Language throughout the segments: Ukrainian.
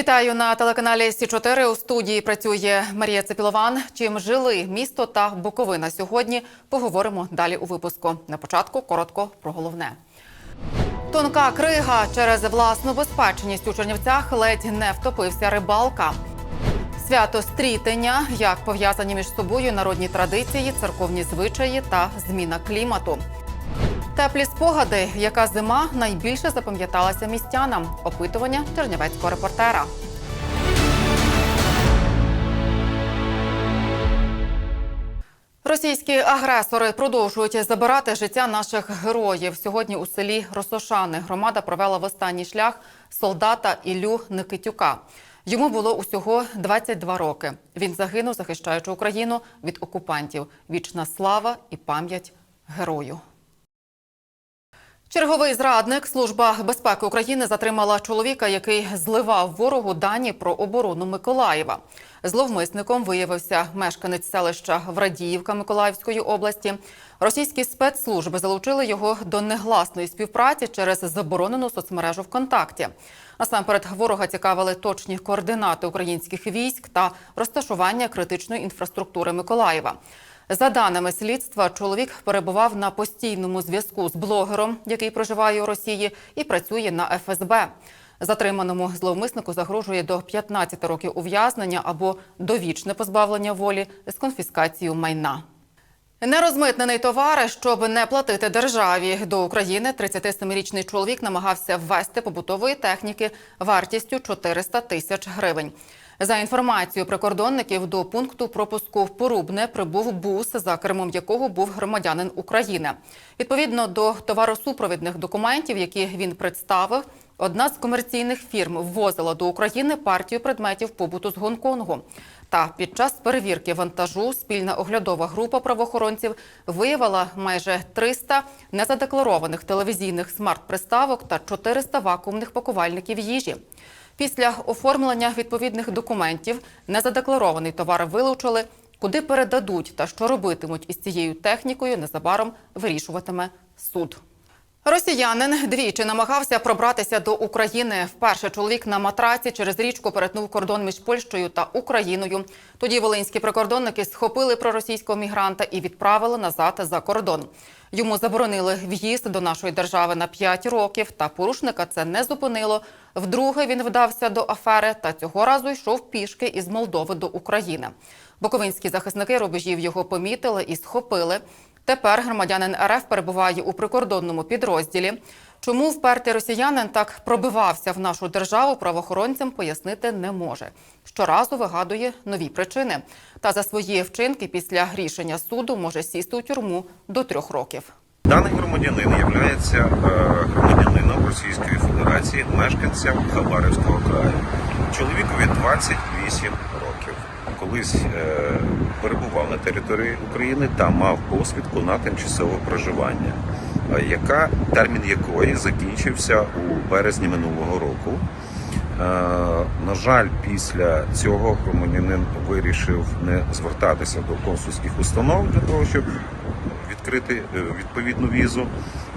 Вітаю на телеканалі Сі 4 У студії працює Марія Цепілован. Чим жили місто та Буковина сьогодні? Поговоримо далі у випуску. На початку коротко про головне. Тонка крига через власну безпечність у Чернівцях ледь не втопився рибалка. Свято стрітення, як пов'язані між собою народні традиції, церковні звичаї та зміна клімату. Теплі спогади, яка зима найбільше запам'яталася містянам. Опитування чернівецького репортера. Російські агресори продовжують забирати життя наших героїв. Сьогодні у селі Росошани громада провела в останній шлях солдата Ілю Никитюка. Йому було усього 22 роки. Він загинув, захищаючи Україну від окупантів. Вічна слава і пам'ять герою. Черговий зрадник Служба безпеки України затримала чоловіка, який зливав ворогу дані про оборону Миколаєва. Зловмисником виявився мешканець селища Врадіївка Миколаївської області. Російські спецслужби залучили його до негласної співпраці через заборонену соцмережу ВКонтакті. Насамперед ворога цікавили точні координати українських військ та розташування критичної інфраструктури Миколаєва. За даними слідства, чоловік перебував на постійному зв'язку з блогером, який проживає у Росії, і працює на ФСБ. Затриманому зловмиснику загрожує до 15 років ув'язнення або довічне позбавлення волі з конфіскацією майна. Нерозмитнений товар, щоб не платити державі до України, 37-річний чоловік намагався ввести побутової техніки вартістю 400 тисяч гривень. За інформацією прикордонників, до пункту пропуску в Порубне прибув бус, за кермом якого був громадянин України. Відповідно до товаросупровідних документів, які він представив, одна з комерційних фірм ввозила до України партію предметів побуту з Гонконгу. Та під час перевірки вантажу спільна оглядова група правоохоронців виявила майже 300 незадекларованих телевізійних смарт-приставок та 400 вакуумних пакувальників їжі. Після оформлення відповідних документів незадекларований товар вилучили. Куди передадуть та що робитимуть із цією технікою, незабаром вирішуватиме суд. Росіянин двічі намагався пробратися до України. Вперше чоловік на матраці через річку перетнув кордон між Польщею та Україною. Тоді волинські прикордонники схопили проросійського мігранта і відправили назад за кордон. Йому заборонили в'їзд до нашої держави на 5 років, та порушника це не зупинило. Вдруге він вдався до афери та цього разу йшов пішки із Молдови до України. Буковинські захисники рубежів його помітили і схопили. Тепер громадянин РФ перебуває у прикордонному підрозділі. Чому впертий росіянин так пробивався в нашу державу, правоохоронцям пояснити не може. Щоразу вигадує нові причини. Та за свої вчинки після рішення суду може сісти у тюрму до трьох років. Даний громадянин є громадянином Російської Федерації, мешканцем Хабаровського краю. Чоловікові 28 років. Колись е, перебував на території України та мав посвідку на тимчасове проживання, е, яка термін якої закінчився у березні минулого року. Е, на жаль, після цього громадянин вирішив не звертатися до консульських установ для того, щоб відкрити е, відповідну візу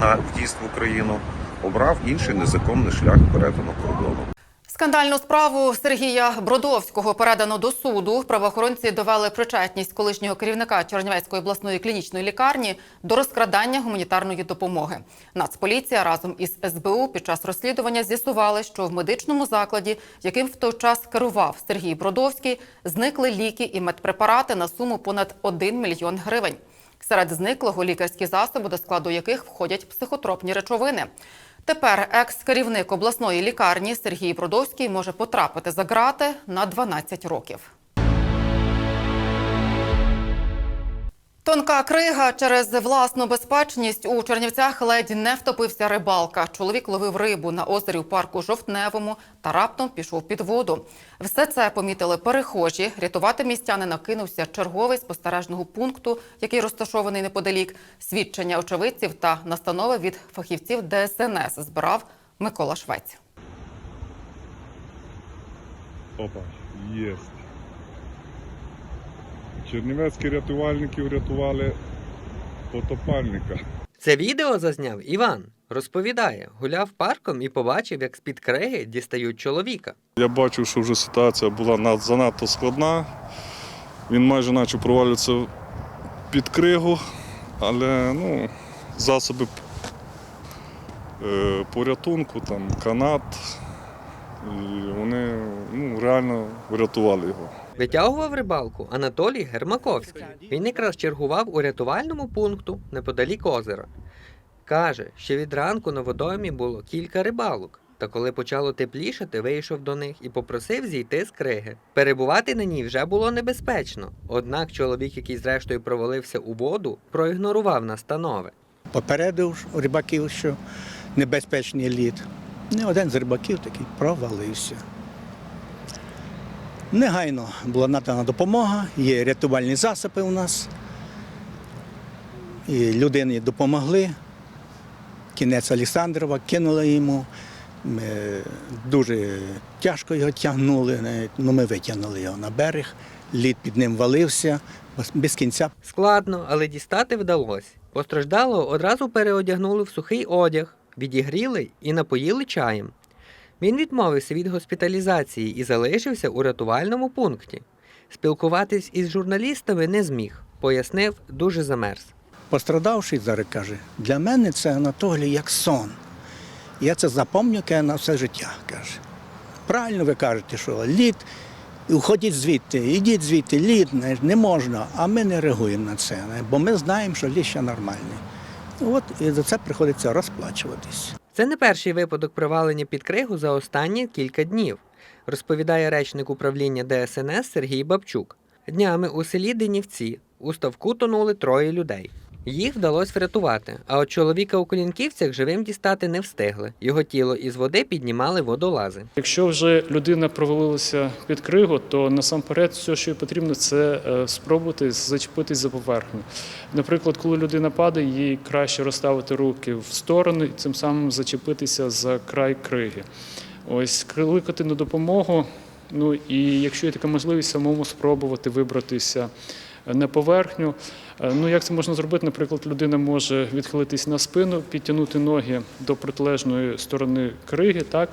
на в'їзд в Україну. Обрав інший незаконний шлях перетину кордону. Скандальну справу Сергія Бродовського передано до суду. Правоохоронці довели причетність колишнього керівника Чернівецької обласної клінічної лікарні до розкрадання гуманітарної допомоги. Нацполіція разом із СБУ під час розслідування з'ясували, що в медичному закладі, яким в той час керував Сергій Бродовський, зникли ліки і медпрепарати на суму понад 1 мільйон гривень. Серед зниклого лікарські засоби, до складу яких входять психотропні речовини. Тепер екс-керівник обласної лікарні Сергій Бродовський може потрапити за ґрати на 12 років. Тонка крига через власну безпечність у Чернівцях ледь не втопився рибалка. Чоловік ловив рибу на озері у парку Жовтневому та раптом пішов під воду. Все це помітили перехожі. Рятувати містянина кинувся черговий спостережного пункту, який розташований неподалік. Свідчення очевидців та настанови від фахівців ДСНС збирав Микола Швець. Опа, єсть. Чернівецькі рятувальники врятували потопальника. Це відео зазняв Іван. Розповідає, гуляв парком і побачив, як з-під криги дістають чоловіка. Я бачив, що вже ситуація була занадто складна. Він майже почав провалюватися під кригу, але ну, засоби е, порятунку, там, канат, і вони ну, реально врятували його. Витягував рибалку Анатолій Гермаковський. Він якраз чергував у рятувальному пункту неподалік озера. Каже, що від ранку на водоймі було кілька рибалок. Та коли почало теплішати, вийшов до них і попросив зійти з криги. Перебувати на ній вже було небезпечно. Однак чоловік, який зрештою провалився у воду, проігнорував настанови. попередив рибаків, що небезпечний лід. Не один з рибаків такий провалився. Негайно була надана допомога, є рятувальні засоби у нас. І людині допомогли. Кінець Олександрова кинули йому. Ми дуже тяжко його тягнули, навіть, ну ми витягнули його на берег. Лід під ним валився, без кінця Складно, але дістати вдалося. Постраждалого одразу переодягнули в сухий одяг, відігріли і напоїли чаєм. Він відмовився від госпіталізації і залишився у рятувальному пункті. Спілкуватись із журналістами не зміг, пояснив, дуже замерз. Пострадавший зараз каже, для мене це Анатолій як сон. Я це запам'ятаю на все життя. каже. Правильно ви кажете, що лід, уходіть звідти, ідіть звідти, лід не можна, а ми не реагуємо на це, бо ми знаємо, що лід ще нормальний. От і за це приходиться розплачуватись. Це не перший випадок провалення під кригу за останні кілька днів, розповідає речник управління ДСНС Сергій Бабчук. Днями у селі Денівці у ставку тонули троє людей. Їх вдалося врятувати, а от чоловіка у Колінківцях живим дістати не встигли. Його тіло із води піднімали водолази. Якщо вже людина провалилася під кригу, то насамперед все, що їй потрібно, це е, спробувати зачепитись за поверхню. Наприклад, коли людина падає, їй краще розставити руки в сторони і цим самим зачепитися за край криги. Ось кликати на допомогу. Ну і якщо є така можливість, самому спробувати вибратися на поверхню. Е, Ну, як це можна зробити? Наприклад, людина може відхилитись на спину, підтягнути ноги до протилежної сторони криги, так,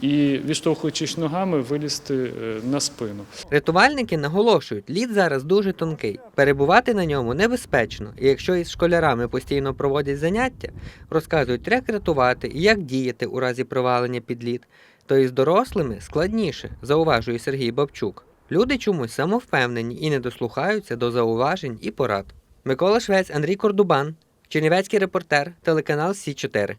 і відштовхуючись ногами, вилізти е, на спину. Рятувальники наголошують, лід зараз дуже тонкий. Перебувати на ньому небезпечно, і якщо із школярами постійно проводять заняття, розказують, як рятувати і як діяти у разі провалення під лід, то із дорослими складніше, зауважує Сергій Бабчук. Люди чомусь самовпевнені і не дослухаються до зауважень і порад. Микола Швець, Андрій Кордубан, Чернівецький репортер, телеканал Сі 4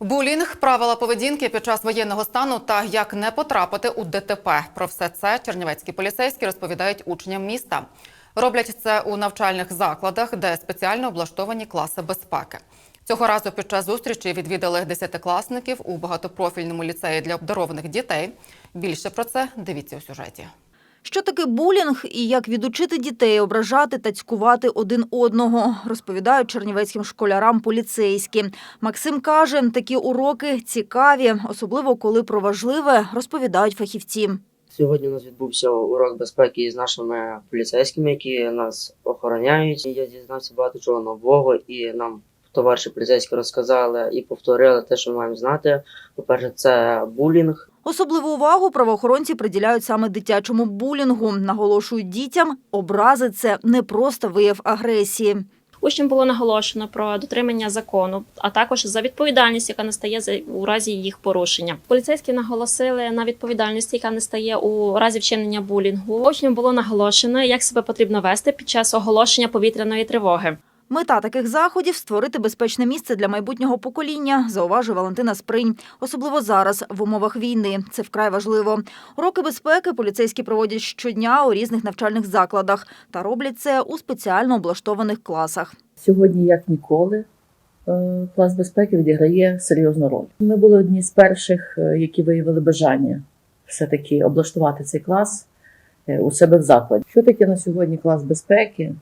Булінг, правила поведінки під час воєнного стану та як не потрапити у ДТП. Про все це чернівецькі поліцейські розповідають учням міста. Роблять це у навчальних закладах, де спеціально облаштовані класи безпеки. Цього разу під час зустрічі відвідали десятикласників у багатопрофільному ліцеї для обдарованих дітей. Більше про це дивіться у сюжеті. Що таке булінг і як відучити дітей ображати та цькувати один одного, розповідають чернівецьким школярам поліцейські. Максим каже, такі уроки цікаві, особливо коли про важливе розповідають фахівці. Сьогодні у нас відбувся урок безпеки з нашими поліцейськими, які нас охороняють. Я дізнався багато чого нового, і нам товариші поліцейські розказали і повторили те, що ми маємо знати. По-перше, це булінг. Особливу увагу правоохоронці приділяють саме дитячому булінгу. Наголошують дітям, образи це не просто вияв агресії. Учням було наголошено про дотримання закону, а також за відповідальність, яка настає за у разі їх порушення. Поліцейські наголосили на відповідальність, яка настає у разі вчинення булінгу. Учням було наголошено, як себе потрібно вести під час оголошення повітряної тривоги. Мета таких заходів створити безпечне місце для майбутнього покоління, зауважує Валентина Спринь. Особливо зараз, в умовах війни. Це вкрай важливо. Уроки безпеки поліцейські проводять щодня у різних навчальних закладах та роблять це у спеціально облаштованих класах. Сьогодні, як ніколи, е, клас безпеки відіграє серйозну роль. Ми були одні з перших, е, які виявили бажання все-таки облаштувати цей клас е, у себе в закладі. Що таке на сьогодні клас безпеки?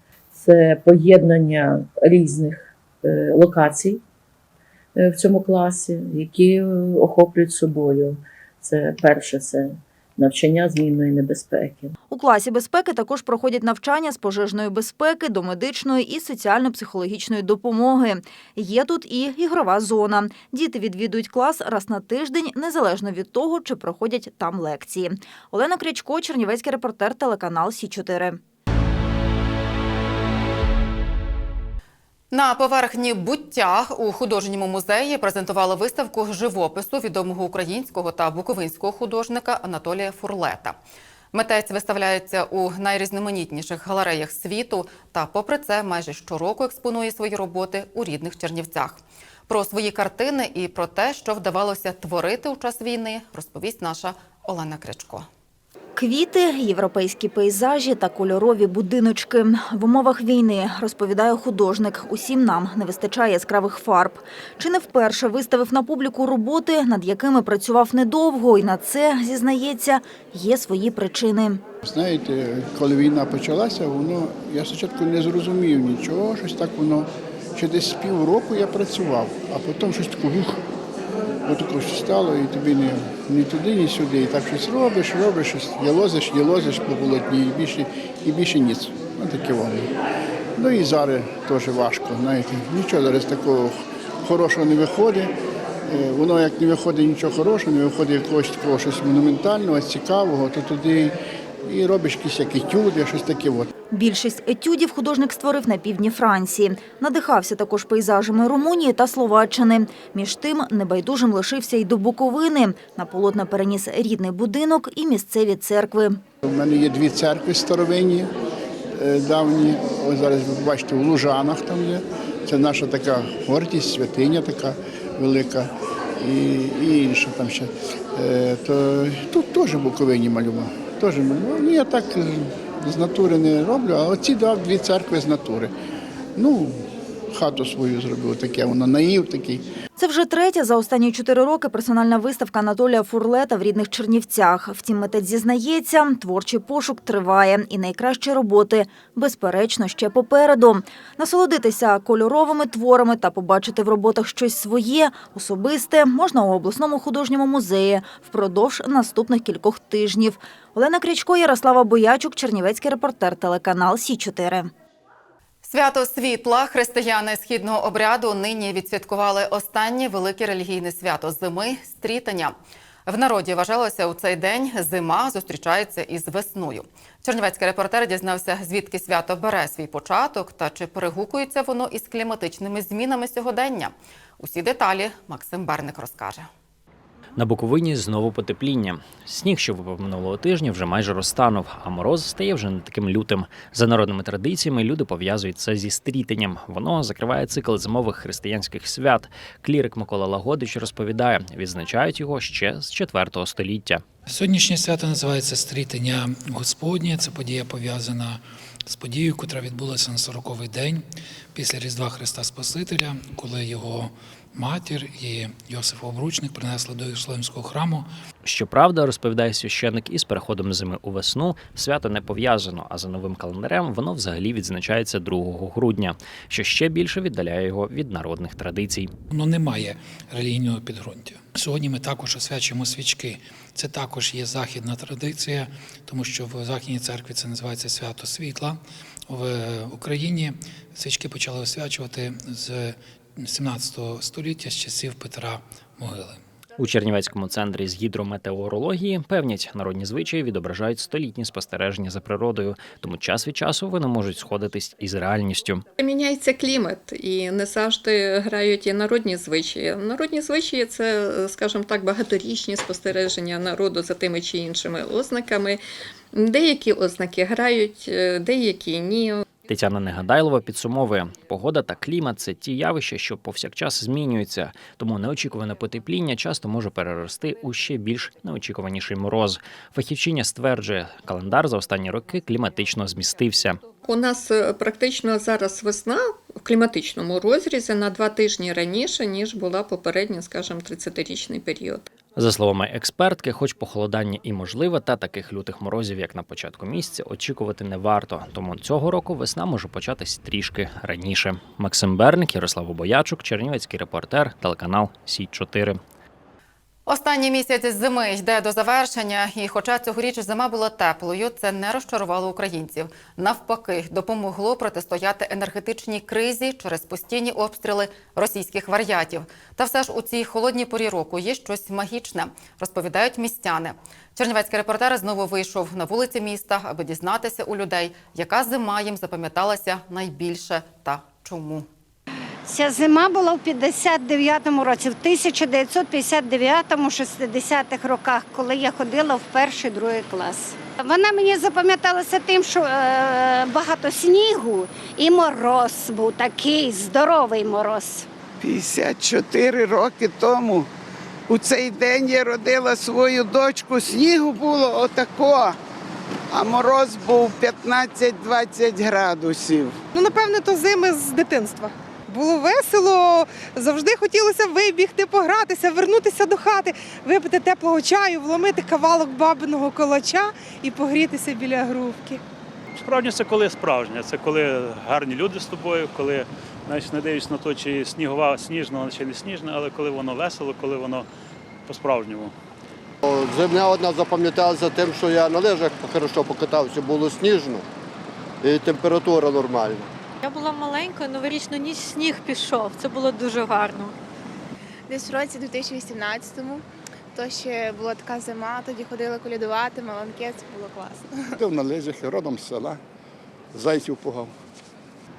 Це поєднання різних е, локацій е, в цьому класі, які е, охоплюють собою. Це перше, це навчання змінної небезпеки. У класі безпеки також проходять навчання з пожежної безпеки до медичної і соціально-психологічної допомоги. Є тут і ігрова зона. Діти відвідують клас раз на тиждень, незалежно від того, чи проходять там лекції. Олена Крячко, Чернівецький репортер, телеканал Сі 4 На поверхні буття у художньому музеї презентували виставку живопису відомого українського та буковинського художника Анатолія Фурлета. Митець виставляється у найрізноманітніших галереях світу та, попри це, майже щороку експонує свої роботи у рідних Чернівцях. Про свої картини і про те, що вдавалося творити у час війни, розповість наша Олена Крячко. Квіти, європейські пейзажі та кольорові будиночки. В умовах війни, розповідає художник, усім нам не вистачає яскравих фарб. Чи не вперше виставив на публіку роботи, над якими працював недовго, і на це, зізнається, є свої причини. Знаєте, коли війна почалася, воно я спочатку не зрозумів нічого, щось так воно. Ще десь півроку я працював, а потім щось таке. Отако щось стало, і тобі ні, ні туди, ні сюди. І так щось робиш, робиш, щось ялозиш, ялозиш по полотні, і більше, і більше ніц. Ось таке воно. Ну і зараз теж важко, знаєте. Нічого зараз такого хорошого не виходить. Е, Воно як не виходить нічого хорошого, не виходить якогось такого щось монументального, цікавого, то туди і робиш якісь як етюди, щось таке. От. Більшість етюдів художник створив на півдні Франції. Надихався також пейзажами Румунії та Словаччини. Між тим, небайдужим лишився й до Буковини. На полотна переніс рідний будинок і місцеві церкви. У мене є дві церкви старовинні, е, давні. Ось зараз ви бачите, в Лужанах там є. Це наша така гордість, святиня така велика. І, і інша там ще. Е, То, тут теж Буковині малював. Теж. Ну, я так з натури не роблю, а оці дав дві церкви з натури. Ну, хату свою зробив, таке, воно наїв такий. Це вже третя за останні чотири роки персональна виставка Анатолія Фурлета в рідних Чернівцях. Втім, митець зізнається, творчий пошук триває, і найкращі роботи, безперечно, ще попереду. Насолодитися кольоровими творами та побачити в роботах щось своє, особисте, можна у обласному художньому музеї впродовж наступних кількох тижнів. Олена Крячко, Ярослава Боячук, Чернівецький репортер, телеканал Сі 4 Свято світла християни східного обряду нині відсвяткували останнє велике релігійне свято зими стрітання. В народі вважалося у цей день зима зустрічається із весною. Чернівецький репортер дізнався, звідки свято бере свій початок та чи перегукується воно із кліматичними змінами сьогодення. Усі деталі Максим Берник розкаже. На Буковині знову потепління. Сніг, що випав минулого тижня, вже майже розтанув, а мороз стає вже не таким лютим. За народними традиціями люди пов'язують це зі стрітенням. Воно закриває цикл зимових християнських свят. Клірик Микола Лагодич розповідає, відзначають його ще з 4 століття. Сьогоднішнє свято називається Стрітення Господнє. Це подія пов'язана з подією, яка відбулася на 40-й день після Різдва Христа Спасителя, коли його матір і Йосиф Обручник принесли до Єрусалимського храму Щоправда, розповідає священник, із переходом зими у весну свято не пов'язано, а за новим календарем воно взагалі відзначається 2 грудня, що ще більше віддаляє його від народних традицій. воно не має релігійного підґрунтя. Сьогодні ми також освячуємо свічки. Це також є західна традиція, тому що в Західній церкві це називається свято світла. В Україні свічки почали освячувати з 17 століття, з часів Петра Могили. У Чернівецькому центрі з гідрометеорології певнять народні звичаї відображають столітні спостереження за природою, тому час від часу вони можуть сходитись із реальністю. Міняється клімат, і не завжди грають і народні звичаї. Народні звичаї це, скажімо так, багаторічні спостереження народу за тими чи іншими ознаками. Деякі ознаки грають, деякі ні. Тетяна Негадайлова підсумовує, погода та клімат це ті явища, що повсякчас змінюються, тому неочікуване потепління часто може перерости у ще більш неочікуваніший мороз. Фахівчиня стверджує, календар за останні роки кліматично змістився. У нас е, практично зараз весна в кліматичному розрізі на два тижні раніше, ніж була попередня, скажімо, 30-річний період. За словами експертки, хоч похолодання і можливе, та таких лютих морозів, як на початку місяця, очікувати не варто. Тому цього року весна може початись трішки раніше. Максим Берник, Ярослав Боячук, Чернівецький репортер, телеканал Сі 4 Останній місяць зими йде до завершення, і хоча цьогоріч зима була теплою, це не розчарувало українців. Навпаки, допомогло протистояти енергетичній кризі через постійні обстріли російських варіатів. Та все ж у цій холодній порі року є щось магічне, розповідають містяни. Чернівецький репортер знову вийшов на вулиці міста, аби дізнатися у людей, яка зима їм запам'яталася найбільше та чому. Ця зима була в 59-му році, в 1959-му, 60-х роках, коли я ходила в перший другий клас. Вона мені запам'яталася тим, що е, багато снігу і мороз був такий здоровий мороз. 54 роки тому у цей день я родила свою дочку. Снігу було отако, а мороз був 15-20 градусів. Ну, напевне, то зими з дитинства. Було весело, завжди хотілося вибігти, погратися, вернутися до хати, випити теплого чаю, вломити кавалок бабиного колоча і погрітися біля грубки. Справжнє це коли справжнє, це коли гарні люди з тобою, коли знаєш, не дивишся на те, чи снігова сніжна, чи не сніжна, але коли воно весело, коли воно по-справжньому. Зимня одна запам'яталася тим, що я на лижах хорошо покатався, було сніжно і температура нормальна. Я була маленька, новорічну ніч сніг пішов. Це було дуже гарно. Десь в році 2018-му, то ще була така зима, тоді ходили колядувати, маланки, це було класно. Ходив на лижах, родом з села, зайців пугав.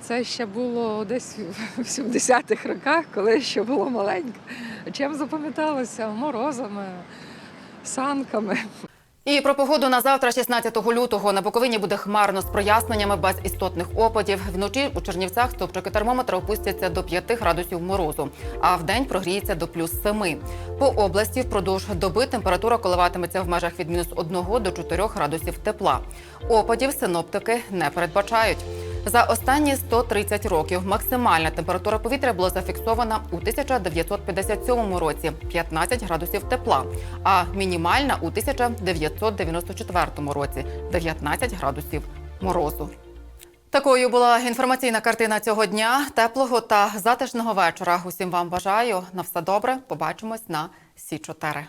Це ще було десь в 70-х роках, коли ще було маленьке. Чим запам'яталося? Морозами, санками. І про погоду на завтра, 16 лютого, на Буковині буде хмарно з проясненнями без істотних опадів. Вночі у Чернівцях стопчики термометра опустяться до 5 градусів морозу, а в день прогріється до плюс 7. По області впродовж доби температура коливатиметься в межах від мінус 1 до 4 градусів тепла. Опадів синоптики не передбачають. За останні 130 років максимальна температура повітря була зафіксована у 1957 році 15 градусів тепла, а мінімальна у 1994 році 19 градусів морозу. Такою була інформаційна картина цього дня. Теплого та затишного вечора. Усім вам бажаю. На все добре. Побачимось на Сі 4